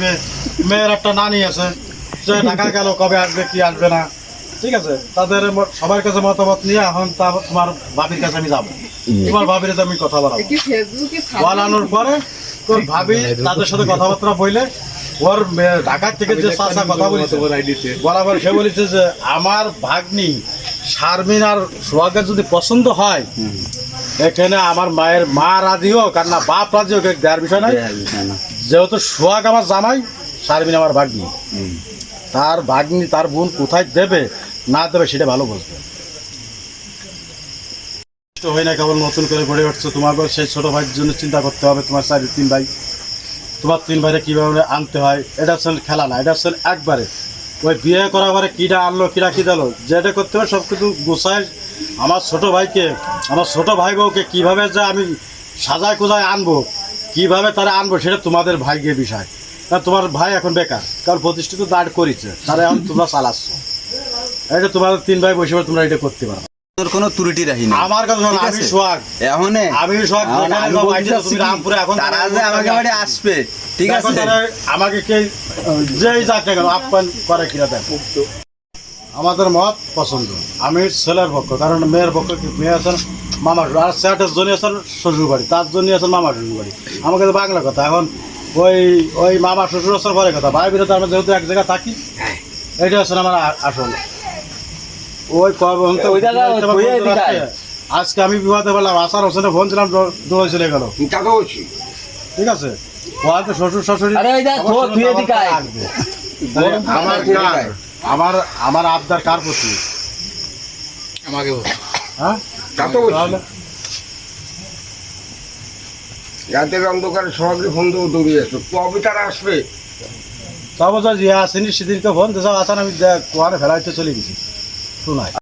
আসবে মেয়ের একটা নানি আছে সে ঢাকা গেল কবে আসবে কি আসবে না। ঠিক আছে? তাদের সবার কাছে মতামত নিয়ে এখন তার তোমার ভাবির কাছে আমি যাব। তোমার ভাবির আমি কথা বলাবো। বলানোর পরে তোর ভাবি তাদের সাথে কথাবার্তা বইলে ওর ঢাকার থেকে যে চাষা কথা বলেছে বরাবর সে বলেছে যে আমার ভাগ্নি শারমিন আর সোহাগের যদি পছন্দ হয় এখানে আমার মায়ের মা রাজি হোক আর না বাপ রাজি হোক দেওয়ার বিষয় নাই যেহেতু সোহাগ আমার জামাই শারমিন আমার ভাগ্নি। তার ভাগ্নি তার বোন কোথায় দেবে না দেবে সেটা ভালো বুঝবে হয় না কেবল নতুন করে গড়ে উঠছে। তোমাকে সেই ছোট ভাইয়ের জন্য চিন্তা করতে হবে। তোমার চার তিন ভাই তোমার তিন ভাইরে কীভাবে আনতে হয় এটা হচ্ছে খেলা না। এটা হচ্ছে একবারে ওই বিয়ে করার পরে কীটা আনলো কীটা কী দিলো যেটা করতে হবে সব কিছু গোসাই আমার ছোট ভাইকে, আমার ছোট ভাই বউকে কীভাবে যে আমি সাজায় কোজায় আনব, কীভাবে তারা আনব, সেটা তোমাদের ভাইকে বিষয়। কারণ তোমার ভাই এখন বেকার, কারণ প্রতিষ্ঠিত দাঁড় করেছে, তারা এখন তোমরা চালাচ্ছ। এটা তোমাদের তিন ভাই বসে তোমরা এটা করতে পারো। তোর কোনো ত্রুটি রাখি না আমার ঠিক আমি সোহাগ। এখন আমি সোহাগ এখন যেখানে আমি যাব, বলতে আইডিয়া চাচ্ছি তুমি কি, রামপুরে এখন তারা যে আমাকে বাড়ি আসবে ঠিক আছে? আমাকে কে যেই যাক না কেন আপ্যায়ন করে কিনা দেখো। আমাদের মত পছন্দ। আমি ছেলের পক্ষ কারণ মেয়ের পক্ষ মেয়ে আছেন মামা শ্বশুর। আর স্যাটের জন্য আছেন শ্বশুর বাড়ি তার জন্য আছেন মামা শ্বশুর বাড়ি আমাকে তো বাংলা কথা এখন ওই ওই মামা শ্বশুর আসার পরে কথা। ভাই বিরোধ আমরা যেহেতু এক জায়গায় থাকি এটা হচ্ছে আমার আসল। ওই। আজকে আমি বিবাদে বললাম আসার হোসেনে ফোন ছিলাম দৌড়ে চলে গেল। বলছি। ঠিক আছে? হয়তো শ্বশুর শাশুড়ি আরে ওই দেখ, আমার থুয়ে আমার আমার কার? আমার আমার আবদার কার প্রতি? আমাকে হ্যাঁ? তা তো বলছি। তাহলে? রাতের অন্ধকারে সবাইকে ফোন দেবো দৌড়িয়ে আসো। কবে তারা আসবে? তারপর যে আসেনি সেদিনকে ফোন দিয়েছে আসান আমি কোয়ারে ফেলাইতে চলে গেছি। শোনায়